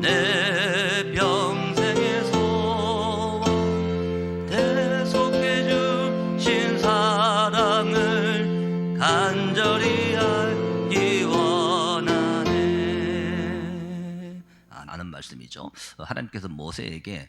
내 평생의 소원. 대속해 주신 사랑을 간절히 알기 원하네. 아, 말씀이죠. 어, 하나님께서 모세에게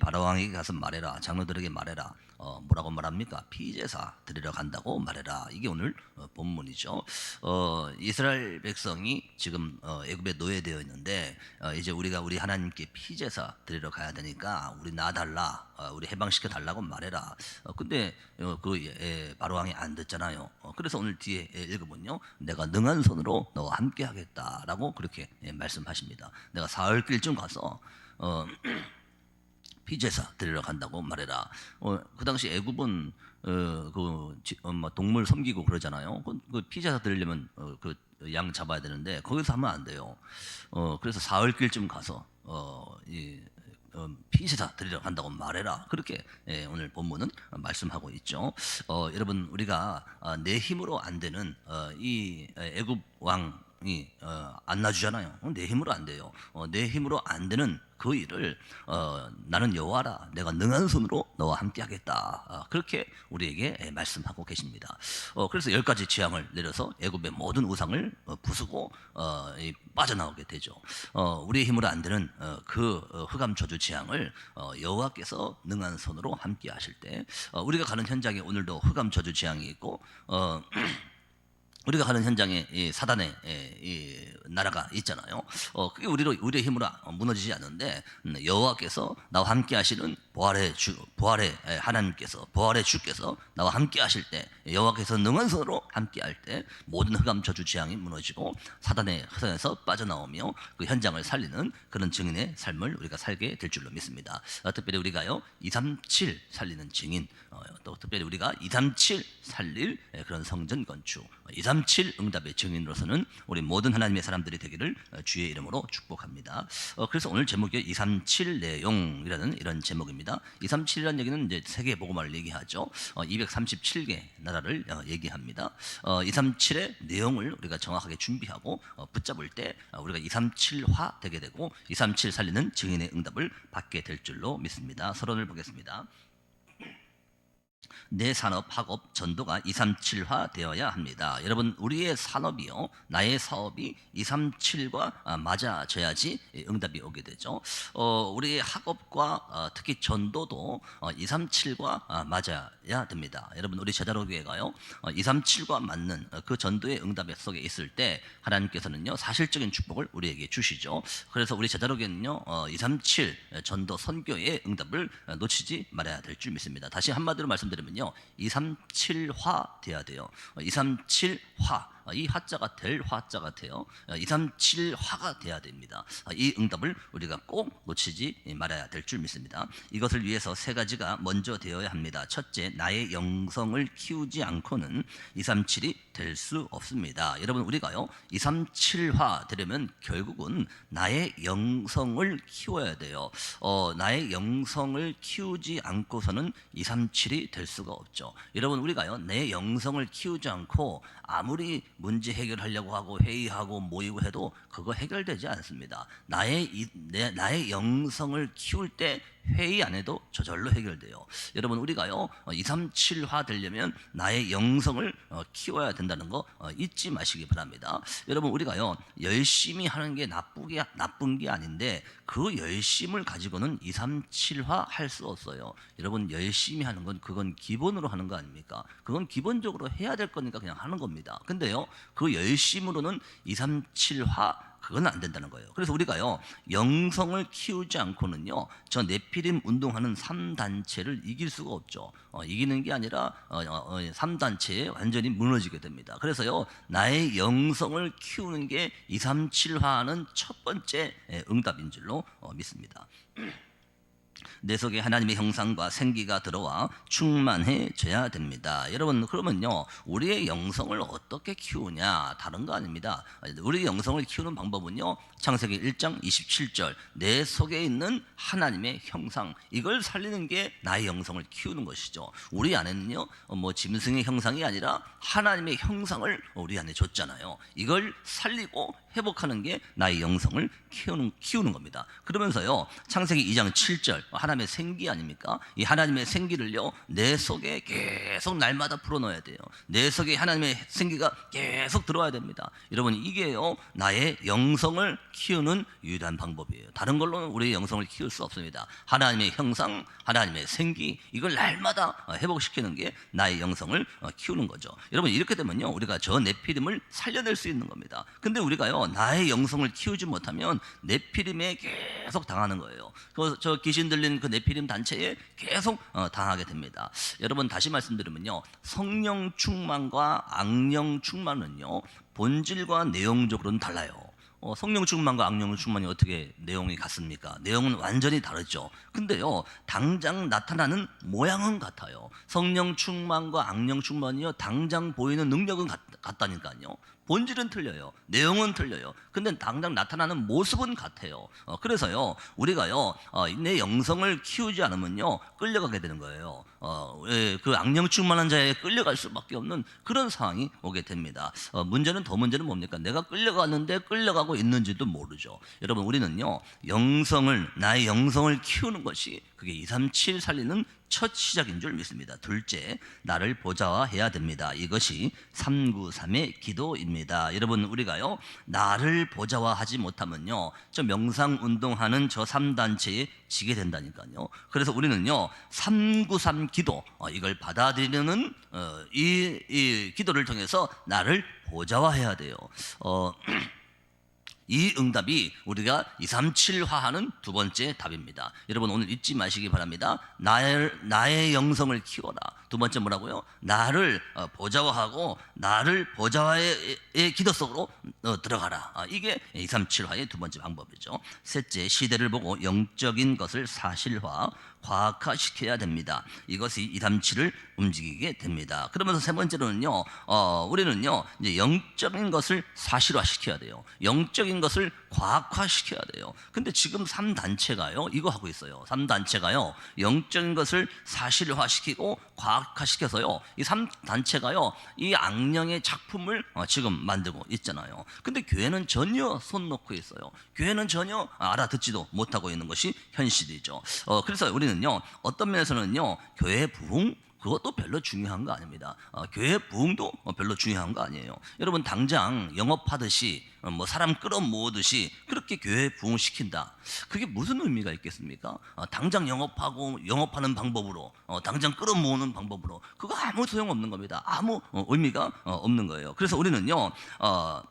바로왕에게 가서 말해라. 장로들에게 말해라 어, 뭐라고 말합니까? 피제사 드리러 간다고 말해라. 이게 오늘 어, 본문이죠. 어, 이스라엘 백성이 지금 어, 애굽에 노예되어 있는데 어, 이제 우리가 우리 하나님께 피제사 드리러 가야 되니까 우리 놔달라, 어, 우리 해방시켜 달라고 말해라. 어, 근데 어, 그 예, 바로 왕이 안 듣잖아요. 어, 그래서 오늘 뒤에 예, 읽어보면요, 내가 능한 손으로 너와 함께하겠다라고 그렇게 예, 말씀하십니다. 내가 사흘길쯤 가서 어, 피제사 드리러 간다고 말해라. 어, 그 당시 애굽은 어, 그 지- 어, 뭐 동물 섬기고 그러잖아요. 그, 그 피제사 드리려면 어, 그양 잡아야 되는데 거기서 하면 안 돼요. 어, 그래서 사흘길쯤 가서 어, 이 어, 피제사 드리러 간다고 말해라. 그렇게 예, 오늘 본문은 말씀하고 있죠. 어, 여러분 우리가 어, 내 힘으로 안 되는 어, 이 애굽 왕이 어, 안 놔주잖아요. 어, 내 힘으로 안 돼요. 어, 내 힘으로 안 되는 그 일을 어, 나는 여호와라 내가 능한 손으로 너와 함께하겠다 어, 그렇게 우리에게 예, 말씀하고 계십니다. 어, 그래서 열 가지 재앙을 내려서 애굽의 모든 우상을 어, 부수고 어, 이 빠져나오게 되죠. 어, 우리의 힘으로 안 되는 어, 그 어, 흑암 저주 어, 여호와께서 능한 손으로 함께하실 때 어, 우리가 가는 현장에 오늘도 흑암 저주 재앙이 있고 어, 우리가 가는 현장에 이 사단의 예, 이 나라가 있잖아요. 어, 그게 우리로 우리의 힘으로 무너지지 않는데 음, 여호와께서 나와 함께 하시는 부활의 주 부활의 예, 하나님께서 부활의 주께서 나와 함께 하실 때 여호와께서 능한 손으로 함께 할 때 모든 흑암 저주 재앙이 무너지고 사단의 흐선에서 빠져나오며 그 현장을 살리는 그런 증인의 삶을 우리가 살게 될 줄로 믿습니다. 어, 특별히 우리가요 237 살리는 증인 어, 또 특별히 우리가 237 살릴 예, 그런 성전 건축 237 응답의 증인으로서는 우리 모든 하나님의 사람들이 되기를 어, 주의 이름으로 축복합니다. 어, 그래서 오늘 제목이 237 내용이라는 이런 제목입니다. 237이라는 얘기는 이제 세계 복음화를 얘기하죠. 어, 237개 나라를 어, 얘기합니다. 어, 237의 내용을 우리가 정확하게 준비하고 어, 붙잡을 때 어, 우리가 237화 되게 되고 237 살리는 증인의 응답을 받게 될 줄로 믿습니다. 서론을 보겠습니다. 내 산업, 학업, 전도가 237화 되어야 합니다. 여러분, 우리의 산업이요, 나의 사업이 237과 아, 맞아져야지 응답이 오게 되죠. 어, 우리의 학업과 어, 특히 전도도 어, 237과 아, 맞아야 됩니다. 여러분, 우리 제자로 교회가요, 어, 237과 맞는 어, 그 전도의 응답 속에 있을 때 하나님께서는요, 사실적인 축복을 우리에게 주시죠. 그래서 우리 제자로 교회는요, 어, 237 전도 선교의 응답을 어, 놓치지 말아야 될 줄 믿습니다. 다시 한마디로 말씀드리면 요, 237화 돼야 돼요. 어, 237화. 어, 이 화자가 될 화자 같아요. 237 화가 돼야 됩니다. 어, 이 응답을 우리가 꼭 놓치지 말아야 될 줄 믿습니다. 이것을 위해서 세 가지가 먼저 되어야 합니다. 첫째, 나의 영성을 키우지 않고는 237이 될 수 없습니다. 여러분 우리가요 237화 되려면 결국은 나의 영성을 키워야 돼요. 어, 나의 영성을 키우지 않고서는 237이 될 수가 없죠. 여러분 우리가요 내 영성을 키우지 않고 아무리 문제 해결하려고 하고 회의하고 모이고 해도 그거 해결되지 않습니다. 나의 이, 내, 나의 영성을 키울 때 회의 안 해도 저절로 해결돼요. 여러분 우리가요 237화 되려면 나의 영성을 어, 키워야 된다는 거 어, 잊지 마시기 바랍니다. 여러분 우리가요 열심히 하는 게 나쁘게 나쁜 게 아닌데 그 열심을 가지고는 237화 할 수 없어요. 여러분 열심히 하는 건 그건 기본으로 하는 거 아닙니까? 그건 기본적으로 해야 될 거니까 그냥 하는 겁니다. 근데요 그 열심으로는 237화 그건 안 된다는 거예요. 그래서 우리가요 영성을 키우지 않고는요 저 네피림 운동하는 3단체를 이길 수가 없죠. 어, 이기는 게 아니라 어, 어, 3단체에 완전히 무너지게 됩니다. 그래서요 나의 영성을 키우는 게 237화는 첫 번째 예, 응답인 줄로 어, 믿습니다. 내 속에 하나님의 형상과 생기가 들어와 충만해져야 됩니다. 여러분 그러면요 우리의 영성을 어떻게 키우냐 다른 거 아닙니다. 우리 영성을 키우는 방법은요 창세기 1장 27절 내 속에 있는 하나님의 형상 이걸 살리는 게 나의 영성을 키우는 것이죠. 우리 안에는요 뭐 짐승의 형상이 아니라 하나님의 형상을 우리 안에 줬잖아요. 이걸 살리고 회복하는 게 나의 영성을 키우는, 키우는 겁니다. 그러면서요, 창세기 2장 7절, 하나님의 생기 아닙니까? 이 하나님의 생기를요, 내 속에 계속 날마다 풀어넣어야 돼요. 내 속에 하나님의 생기가 계속 들어와야 됩니다. 여러분, 이게요, 나의 영성을 키우는 유일한 방법이에요. 다른 걸로는 우리의 영성을 키울 수 없습니다. 하나님의 형상, 하나님의 생기, 이걸 날마다 회복시키는 게 나의 영성을 키우는 거죠. 여러분, 이렇게 되면요, 우리가 저 내피림을 살려낼 수 있는 겁니다. 근데 우리가요, 나의 영성을 키우지 못하면 내피림에 계속 당하는 거예요. 그저 귀신 들 린그 내피림 단체에 계속 어, 당하게 됩니다. 여러분 다시 말씀드리면요, 성령 충만과 악령 충만은요 본질과 내용적으로는 달라요. 어, 성령 충만과 악령 충만이 어떻게 내용이 같습니까? 내용은 완전히 다르죠. 근데요, 당장 나타나는 모양은 같아요. 성령 충만과 악령 충만이요, 당장 보이는 능력은 같, 같다니까요. 본질은 틀려요. 내용은 틀려요. 근데 당장 나타나는 모습은 같아요. 어, 그래서요, 우리가요, 어, 내 영성을 키우지 않으면요, 끌려가게 되는 거예요. 어, 예, 그 악령 충만한 자에 끌려갈 수밖에 없는 그런 상황이 오게 됩니다. 어, 문제는 더 문제는 뭡니까? 내가 끌려갔는데 끌려가고 있는지도 모르죠. 여러분, 우리는요, 영성을, 나의 영성을 키우는 것이 그게 237 살리는 첫 시작인 줄 믿습니다. 둘째, 나를 보좌화해야 됩니다. 이것이 393의 기도입니다. 여러분, 우리가요, 나를 보좌화하지 못하면요, 저 명상 운동하는 저 3단체에 지게 된다니까요. 그래서 우리는요, 393 기도, 어, 이걸 받아들이는 어, 이, 이 기도를 통해서 나를 보좌화해야 돼요. 어, 이 응답이 우리가 237 화하는 두 번째 답입니다. 여러분 오늘 잊지 마시기 바랍니다. 나의, 나의 영성을 키워라. 두 번째 뭐라고요? 나를 어, 보좌화하고 나를 보좌화의 기도 속으로 어, 들어가라. 아, 이게 237화의 두 번째 방법이죠. 셋째, 시대를 보고 영적인 것을 사실화, 과학화시켜야 됩니다. 이것이 237을 움직이게 됩니다. 그러면서 세 번째로는요, 어, 우리는요, 이제 영적인 것을 사실화시켜야 돼요. 영적인 것을 과학화시켜야 돼요. 근데 지금 3단체가요, 이거 하고 있어요. 3단체가요, 영적인 것을 사실화시키고 과학화시켜서요, 이 3단체가요, 이 악령의 작품을 어, 지금 만들고 있잖아요. 근데 교회는 전혀 손 놓고 있어요. 교회는 전혀 알아듣지도 못하고 있는 것이 현실이죠. 어, 그래서 우리는요, 어떤 면에서는요, 교회 부흥, 그것도 별로 중요한 거 아닙니다. 어, 교회 부흥도 별로 중요한 거 아니에요. 여러분 당장 영업하듯이 어, 뭐 사람 끌어모으듯이 그렇게 교회 부흥시킨다. 그게 무슨 의미가 있겠습니까? 어, 당장 영업하고 영업하는 방법으로 어, 당장 끌어모으는 방법으로 그거 아무 소용 없는 겁니다. 아무 어, 의미가 어, 없는 거예요. 그래서 우리는요. 어,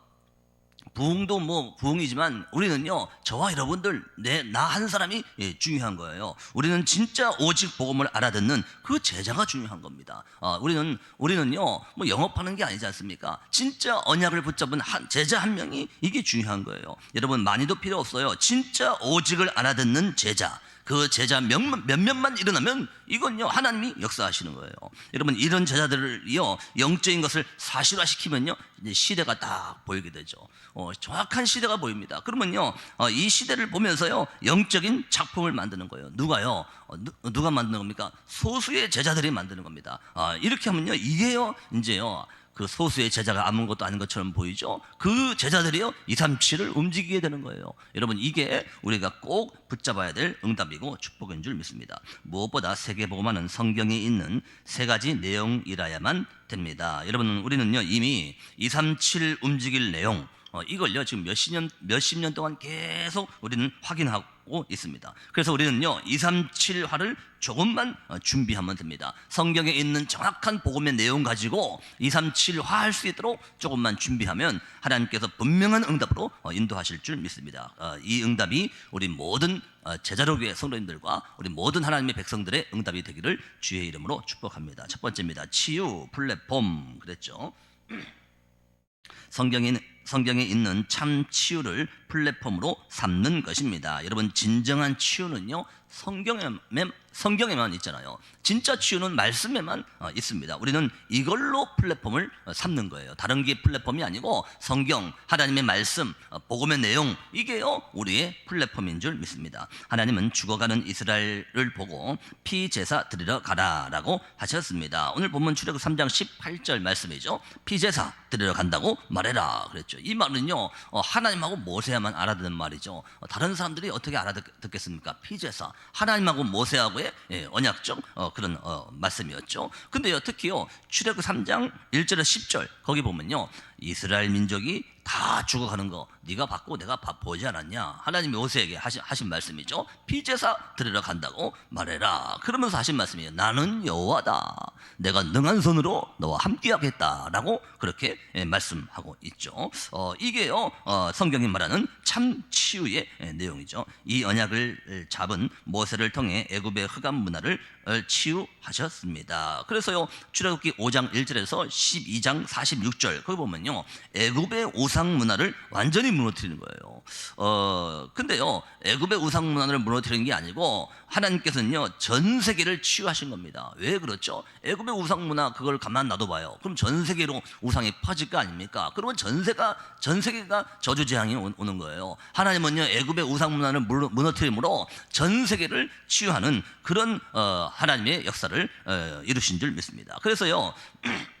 부흥도 뭐 부흥이지만 우리는요 저와 여러분들 내 나 한 사람이 예, 중요한 거예요. 우리는 진짜 오직 복음을 알아듣는 그 제자가 중요한 겁니다. 어, 우리는 우리는요 뭐 영업하는 게 아니지 않습니까? 진짜 언약을 붙잡은 한 제자 한 명이 이게 중요한 거예요. 여러분 많이도 필요 없어요. 진짜 오직을 알아듣는 제자. 그 제자 몇, 몇몇만 일어나면 이건요 하나님이 역사하시는 거예요. 여러분 이런 제자들을요 영적인 것을 사실화시키면요 이제 시대가 딱 보이게 되죠. 어, 정확한 시대가 보입니다. 그러면요 어, 이 시대를 보면서요 영적인 작품을 만드는 거예요. 누가요? 어, 누, 가 만드는 겁니까? 소수의 제자들이 만드는 겁니다. 아, 이렇게 하면요 이게요 이제요 그 소수의 제자가 아무것도 아닌 것처럼 보이죠? 그 제자들이요, 2, 3, 7을 움직이게 되는 거예요. 여러분, 이게 우리가 꼭 붙잡아야 될 응답이고 축복인 줄 믿습니다. 무엇보다 세계보고만은 성경에 있는 세 가지 내용이라야만 됩니다. 여러분, 우리는요, 이미 2, 3, 7 움직일 내용, 어, 이걸요 지금 몇십 년 몇십 년 동안 계속 우리는 확인하고 있습니다. 그래서 우리는요 237화를 조금만 어, 준비하면 됩니다. 성경에 있는 정확한 복음의 내용 가지고 237화 할 수 있도록 조금만 준비하면 하나님께서 분명한 응답으로 어, 인도하실 줄 믿습니다. 어, 이 응답이 우리 모든 어, 제자로교회 성도님들과 우리 모든 하나님의 백성들의 응답이 되기를 주의 이름으로 축복합니다. 첫 번째입니다. 치유 플랫폼 그랬죠. 성경에, 성경에 있는 참 치유를 플랫폼으로 삼는 것입니다. 여러분 진정한 치유는요 성경에만 성경에만 있잖아요. 진짜 치유는 말씀에만 어, 있습니다. 우리는 이걸로 플랫폼을 어, 삼는 거예요. 다른 게 플랫폼이 아니고 성경, 하나님의 말씀, 어, 복음의 내용 이게요 우리의 플랫폼인 줄 믿습니다. 하나님은 죽어가는 이스라엘을 보고 피 제사 드리러 가라라고 하셨습니다. 오늘 본문 출애굽 3장 18절 말씀이죠. 피 제사 드리러 간다고 말해라 그랬죠. 이 말은요 어, 하나님하고 모세 야만 알아듣는 말이죠. 어, 다른 사람들이 어떻게 알아듣겠습니까? 피 제사 하나님하고 모세하고의 예, 언약적 어, 그런 어, 말씀이었죠. 근데요 특히요 출애굽 3장 1절에 10절 거기 보면요 이스라엘 민족이 다 죽어가는 거 네가 받고 내가 밥 보지 않았냐? 하나님이 모세에게 하신, 하신 말씀이죠. 피제사 드리러 간다고 말해라. 그러면서 하신 말씀이에요. 나는 여호와다. 내가 능한 손으로 너와 함께하겠다라고 그렇게 예, 말씀하고 있죠. 어, 이게요 어, 성경이 말하는 참 치유의 예, 내용이죠. 이 언약을 잡은 모세를 통해 애굽의 흑암 문화를 어, 치유하셨습니다. 그래서요 출애굽기 5장 1절에서 12장 46절 거기 보 면요 애굽의 우상 문화를 완전히 무너뜨리는 거예요. 어 근데요 애굽의 우상 문화를 무너뜨리는 게 아니고 하나님께서는요 전 세계를 치유하신 겁니다. 왜 그렇죠? 애굽의 우상 문화 그걸 가만 놔둬봐요. 그럼 전 세계로 우상이 퍼질 거 아닙니까? 그러면 전 세가 전 세계가 저주 재앙이 오- 오는 거예요. 하나님은요 애굽의 우상 문화를 무너- 무너뜨림으로 전 세계를 치유하는 그런 어, 하나님의 역사를 어, 이루신 줄 믿습니다. 그래서요.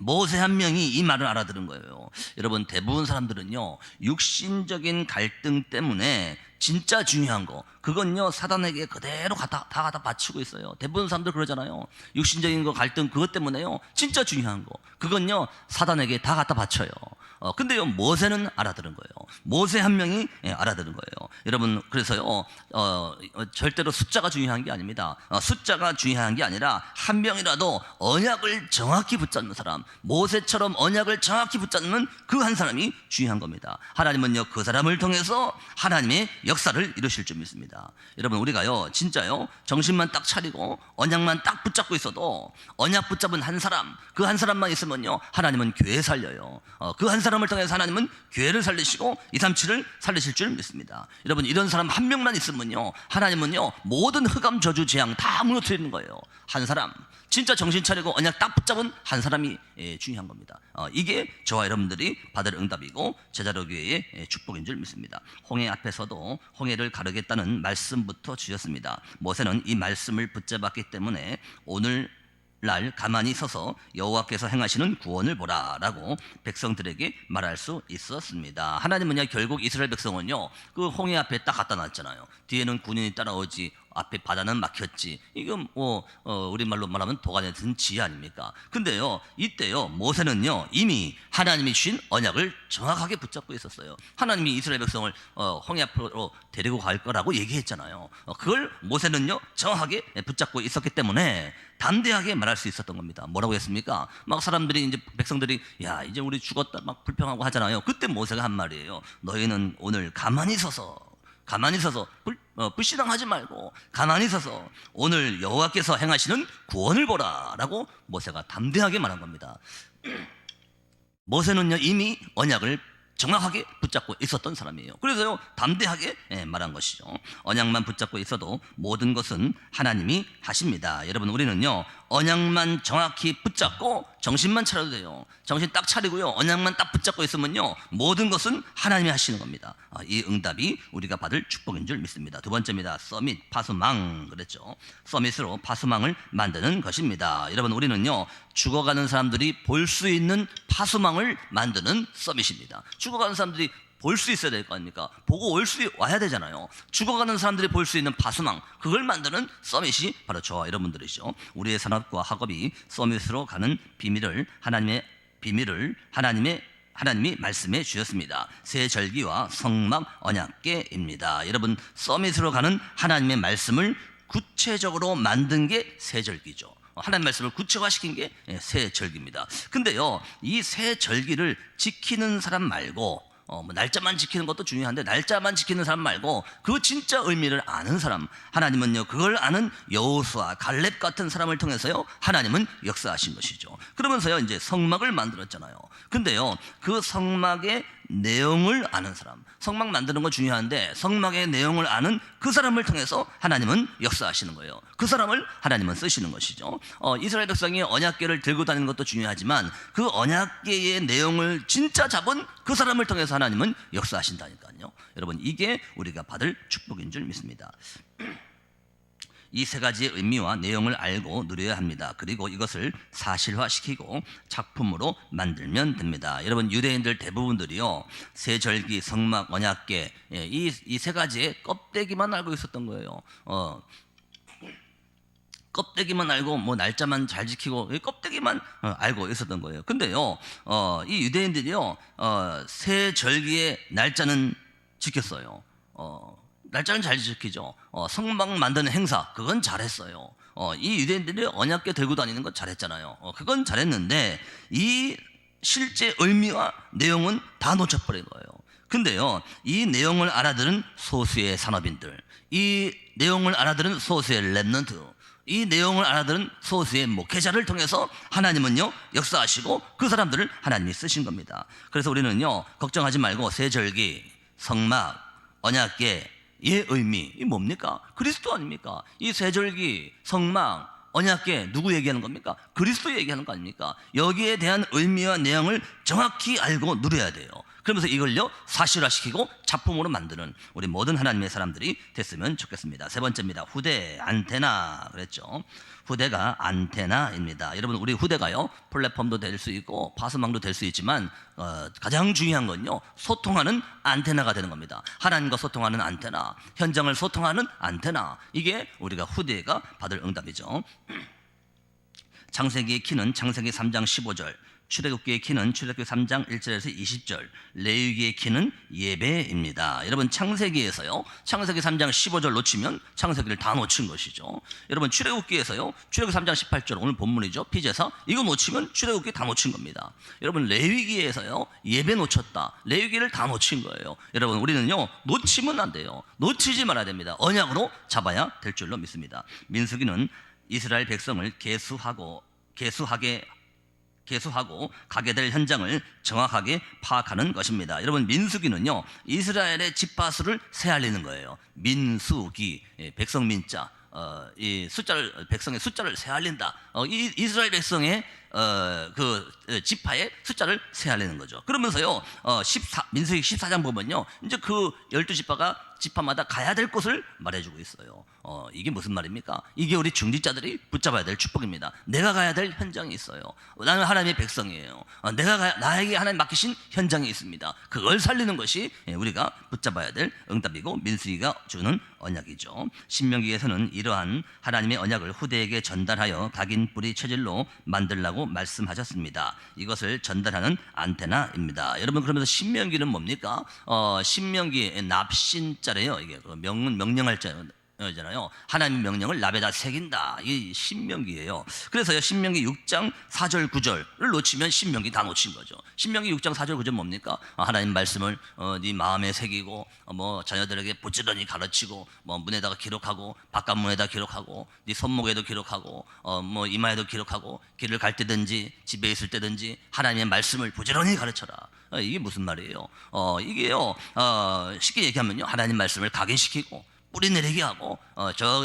모세 한 명이 이 말을 알아들은 거예요. 여러분 대부분 사람들은요 육신적인 갈등 때문에 진짜 중요한 거 그건요 사단에게 그대로 갖다 다 갖다 바치고 있어요. 대부분 사람들 그러잖아요. 육신적인 거 갈등 그것 때문에요 진짜 중요한 거 그건요 사단에게 다 갖다 바쳐요. 어 근데요 모세는 알아들은 거예요. 모세 한 명이 예, 알아들은 거예요. 여러분 그래서요 어, 어, 절대로 숫자가 중요한 게 아닙니다. 어, 숫자가 중요한 게 아니라 한 명이라도 언약을 정확히 붙잡는 사람, 모세처럼 언약을 정확히 붙잡는 그 한 사람이 중요한 겁니다. 하나님은요 그 사람을 통해서 하나님의 역사를 이루실 줄 믿습니다. 여러분 우리가요 진짜요 정신만 딱 차리고 언약만 딱 붙잡고 있어도 언약 붙잡은 한 사람, 그 한 사람만 있으면요 하나님은 교회 살려요. 어, 그 한 사람을 통해서 하나님은 교회를 살리시고 237을 살리실 줄 믿습니다. 여러분 이런 사람 한 명만 있으면요 하나님은요 모든 흑암 저주 재앙 다 무너뜨리는 거예요. 한 사람 진짜 정신 차리고 언약 딱 붙잡은 한 사람이 예, 중요한 겁니다. 어, 이게 저와 여러분들이 받을 응답이고 제자로 교회의 예, 축복인 줄 믿습니다. 홍해 앞에서도 홍해를 가르겠다는 말씀부터 주셨습니다. 모세는 이 말씀을 붙잡았기 때문에 오늘 날 가만히 서서 여호와께서 행하시는 구원을 보라라고 백성들에게 말할 수 있었습니다. 하나님은요 결국 이스라엘 백성은요 그 홍해 앞에 딱 갖다 놨잖아요. 뒤에는 군인이 따라오지 앞에 바다는 막혔지. 이건 뭐 어, 우리말로 말하면 도간에 든 지혜 아닙니까? 근데요 이때요 모세는요 이미 하나님이 주신 언약을 정확하게 붙잡고 있었어요. 하나님이 이스라엘 백성을 어, 홍해 앞으로 데리고 갈 거라고 얘기했잖아요. 어, 그걸 모세는요 정확하게 붙잡고 있었기 때문에 담대하게 말할 수 있었던 겁니다. 뭐라고 했습니까? 막 사람들이 이제 백성들이 야 이제 우리 죽었다 막 불평하고 하잖아요. 그때 모세가 한 말이에요. 너희는 오늘 가만히 서서 가만히 서서 불, 어, 불신앙하지 말고 가만히 서서 오늘 여호와께서 행하시는 구원을 보라라고 모세가 담대하게 말한 겁니다. 모세는요 이미 언약을 정확하게 붙잡고 있었던 사람이에요. 그래서요 담대하게 예, 말한 것이죠. 언약만 붙잡고 있어도 모든 것은 하나님이 하십니다. 여러분 우리는요 언약만 정확히 붙잡고 정신만 차려도 돼요. 정신 딱 차리고요 언약만 딱 붙잡고 있으면요 모든 것은 하나님이 하시는 겁니다. 아, 이 응답이 우리가 받을 축복인 줄 믿습니다. 두 번째입니다. 서밋 파수망 그랬죠. 서밋으로 파수망을 만드는 것입니다. 여러분 우리는요 죽어가는 사람들이 볼 수 있는 파수망을 만드는 서밋입니다. 죽어가는 사람들이 볼 수 있어야 될 거 아닙니까? 보고 올 수 와야 되잖아요. 죽어가는 사람들이 볼 수 있는 파수망 그걸 만드는 서밋이 바로 저와 여러분들이죠. 우리의 산업과 학업이 서밋으로 가는 비밀을 하나님의 비밀을 하나님의 하나님이 말씀해 주셨습니다. 새 절기와 성막 언약계입니다. 여러분 서밋으로 가는 하나님의 말씀을 구체적으로 만든 게 새 절기죠. 하나님 말씀을 구체화시킨 게 새 절기입니다. 근데요, 이 새 절기를 지키는 사람 말고 어, 뭐 날짜만 지키는 것도 중요한데 날짜만 지키는 사람 말고 그 진짜 의미를 아는 사람 하나님은요 그걸 아는 여호수아 갈렙 같은 사람을 통해서요 하나님은 역사하신 것이죠. 그러면서요 이제 성막을 만들었잖아요. 근데요 그 성막의 내용을 아는 사람. 성막 만드는 건 중요한데 성막의 내용을 아는 그 사람을 통해서 하나님은 역사하시는 거예요. 그 사람을 하나님은 쓰시는 것이죠. 어, 이스라엘 백성이 언약궤를 들고 다니는 것도 중요하지만 그 언약궤의 내용을 진짜 잡은 그 사람을 통해서 하나님은 역사하신다니까요. 여러분 이게 우리가 받을 축복인 줄 믿습니다. 이 세 가지의 의미와 내용을 알고 누려야 합니다. 그리고 이것을 사실화시키고 작품으로 만들면 됩니다. 여러분 유대인들 대부분들이요 세절기, 성막, 언약계 예, 이이 세 가지의 껍데기만 알고 있었던 거예요. 어, 껍데기만 알고 뭐 날짜만 잘 지키고 이 껍데기만 어, 알고 있었던 거예요. 근데요, 어, 이 유대인들이요, 어, 새 절기의 날짜는 지켰어요. 어, 날짜는 잘 지키죠. 어, 성막 만드는 행사 그건 잘했어요. 어, 이 유대인들이 언약궤 들고 다니는 건 잘했잖아요. 어, 그건 잘했는데 이 실제 의미와 내용은 다 놓쳐버린 거예요. 근데요, 이 내용을 알아들은 소수의 산업인들, 이 내용을 알아들은 소수의 랩런트, 이 내용을 알아들은 소수의 목회자를 통해서 하나님은요 역사하시고 그 사람들을 하나님이 쓰신 겁니다. 그래서 우리는요 걱정하지 말고 세절기, 성막, 언약계 의 의미 이 뭡니까? 그리스도 아닙니까? 이 세절기, 성막, 언약계 누구 얘기하는 겁니까? 그리스도 얘기하는 거 아닙니까? 여기에 대한 의미와 내용을 정확히 알고 누려야 돼요. 그러면서 이걸요 사실화시키고 작품으로 만드는 우리 모든 하나님의 사람들이 됐으면 좋겠습니다. 세 번째입니다. 후대 안테나 그랬죠. 후대가 안테나입니다. 여러분 우리 후대가요 플랫폼도 될 수 있고 파스망도 될 수 있지만 어, 가장 중요한 건요 소통하는 안테나가 되는 겁니다. 하나님과 소통하는 안테나, 현장을 소통하는 안테나 이게 우리가 후대가 받을 응답이죠. 창세기의 키는 창세기 3장 15절, 출애굽기의 키는 출애굽기 3장 1절에서 20절, 레위기의 키는 예배입니다. 여러분 창세기에서요. 창세기 3장 15절 놓치면 창세기를 다 놓친 것이죠. 여러분 출애굽기에서요. 출애굽기 3장 18절 오늘 본문이죠. 피제사 이거 놓치면 출애굽기 다 놓친 겁니다. 여러분 레위기에서요. 예배 놓쳤다. 레위기를 다 놓친 거예요. 여러분 우리는요. 놓치면 안 돼요. 놓치지 말아야 됩니다. 언약으로 잡아야 될 줄로 믿습니다. 민수기는 이스라엘 백성을 계수하고 계수하게 개수하고 가게 될 현장을 정확하게 파악하는 것입니다. 여러분 민수기는요 이스라엘의 집파수를 세알리는 거예요. 민수기 예, 백성 민자 어, 이 숫자를 백성의 숫자를 세알린다. 어, 이 이스라엘 백성의 어, 그 어, 지파의 숫자를 세알리는 거죠. 그러면서요 어, 14, 민수기 14장 보면요 이제 그 열두 지파가 지파마다 가야 될 곳을 말해주고 있어요. 어, 이게 무슨 말입니까? 이게 우리 중직자들이 붙잡아야 될 축복입니다. 내가 가야 될 현장이 있어요. 나는 하나님의 백성이에요. 어, 내가 가, 나에게 하나님 맡기신 현장이 있습니다. 그걸 살리는 것이 예, 우리가 붙잡아야 될 응답이고 민수기가 주는 언약이죠. 신명기에서는 이러한 하나님의 언약을 후대에게 전달하여 각인 뿌리 체질로 만들라고 말씀하셨습니다. 이것을 전달하는 안테나입니다. 여러분 그러면서 신명기는 뭡니까? 어, 신명기 납신자래요. 이게 그 명, 명령할 자. 잖아요. 하나님의 명령을 납에다 새긴다. 이 신명기예요. 그래서요. 신명기 6장 4절 9절을 놓치면 신명기 다 놓친 거죠. 신명기 6장 4절 9절 뭡니까? 어, 하나님 말씀을 어, 네 마음에 새기고 어, 뭐 자녀들에게 부지런히 가르치고 뭐 문에다가 기록하고 바깥 문에다 기록하고 네 손목에도 기록하고 어, 뭐 이마에도 기록하고 길을 갈 때든지 집에 있을 때든지 하나님의 말씀을 부지런히 가르쳐라. 어, 이게 무슨 말이에요? 어, 이게요. 어, 쉽게 얘기하면요. 하나님 말씀을 각인시키고 뿌리 내리게 하고 어, 저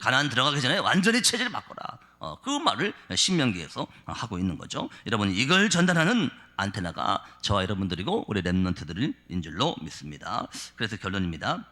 가난 들어가기 전에 완전히 체질을 바꿔라. 어, 그 말을 신명기에서 하고 있는 거죠. 여러분 이걸 전달하는 안테나가 저와 여러분들이고 우리 랩런트들인 줄로 믿습니다. 그래서 결론입니다.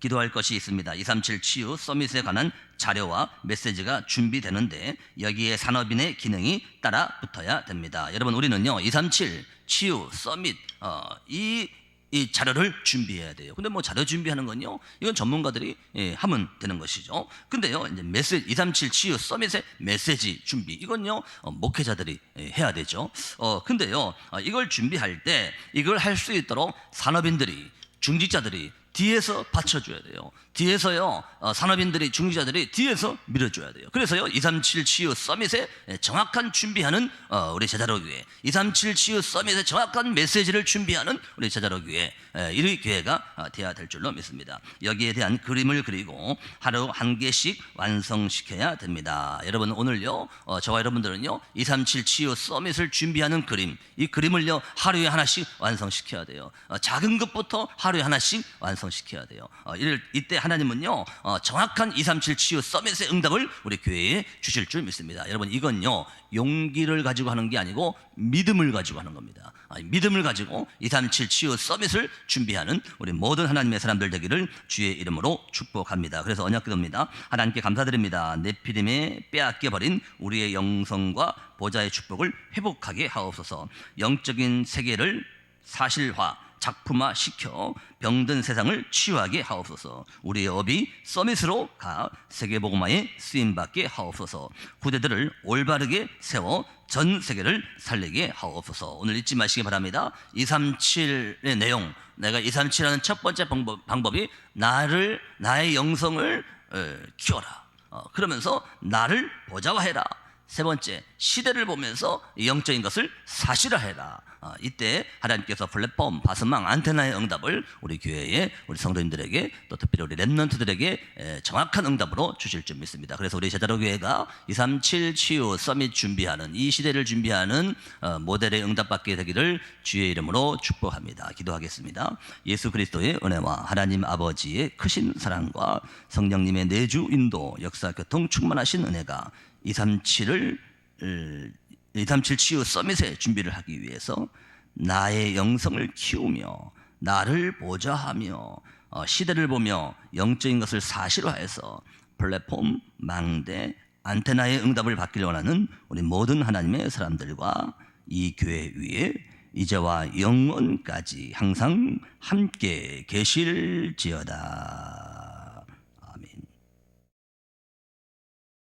기도할 것이 있습니다. 237 치유 서밋에 관한 자료와 메시지가 준비되는데 여기에 산업인의 기능이 따라 붙어야 됩니다. 여러분 우리는요 237 치유 서밋 어, 이, 이 자료를 준비해야 돼요. 근데 뭐 자료 준비하는 건요 이건 전문가들이 예, 하면 되는 것이죠. 근데요 이제 메시지 237 치유 서밋의 메시지 준비 이건요 어, 목회자들이 예, 해야 되죠. 어 근데요 어, 이걸 준비할 때 이걸 할 수 있도록 산업인들이 중직자들이 뒤에서 받쳐줘야 돼요. 뒤에서요 어, 산업인들이 중지자들이 뒤에서 밀어줘야 돼요. 그래서요 237 치유 서밋에 정확한 준비하는 어, 우리 제자로 교회, 237 치유 서밋에 정확한 메시지를 준비하는 우리 제자로 교회, 에, 이 교회가 어, 되어야 될 줄로 믿습니다. 여기에 대한 그림을 그리고 하루 한 개씩 완성시켜야 됩니다. 여러분 오늘요 어, 저와 여러분들은요 237 치유 서밋을 준비하는 그림, 이 그림을요 하루에 하나씩 완성시켜야 돼요. 어, 작은 것부터 하루에 하나씩 완성시켜야 돼요. 어, 이를, 이때 하나님은요 어, 정확한 237 치유 서밋의 응답을 우리 교회에 주실 줄 믿습니다. 여러분 이건요 용기를 가지고 하는 게 아니고 믿음을 가지고 하는 겁니다. 아, 믿음을 가지고 237 치유 서밋을 준비하는 우리 모든 하나님의 사람들 되기를 주의 이름으로 축복합니다. 그래서 언약기도입니다. 하나님께 감사드립니다. 네피림에 빼앗겨 버린 우리의 영성과 보좌의 축복을 회복하게 하옵소서. 영적인 세계를 사실화 작품화 시켜 병든 세상을 치유하게 하옵소서. 우리의 업이 서밋으로 가 세계복음화에 쓰임받게 하옵소서. 후대들을 올바르게 세워 전 세계를 살리게 하옵소서. 오늘 잊지 마시기 바랍니다. 237의 내용, 내가 237하는 첫 번째 방법, 방법이 나를 나의 영성을 어, 키워라. 어, 그러면서 나를 보좌화해라. 세 번째, 시대를 보면서 영적인 것을 사실화해라. 어, 이때 하나님께서 플랫폼, 바스망, 안테나의 응답을 우리 교회에 우리 성도님들에게 또 특별히 우리 랩런트들에게 에, 정확한 응답으로 주실 줄 믿습니다. 그래서 우리 제자로 교회가 237 치유 서밋 준비하는 이 시대를 준비하는 어, 모델의 응답받게 되기를 주의 이름으로 축복합니다. 기도하겠습니다. 예수 그리스도의 은혜와 하나님 아버지의 크신 사랑과 성령님의 내주 인도 역사 교통 충만하신 은혜가 237을 237 치유 서밋의 준비를 하기 위해서 나의 영성을 키우며 나를 보좌하며 어, 시대를 보며 영적인 것을 사실화해서 플랫폼, 망대, 안테나의 응답을 받기를 원하는 우리 모든 하나님의 사람들과 이 교회 위에 이제와 영원까지 항상 함께 계실지어다.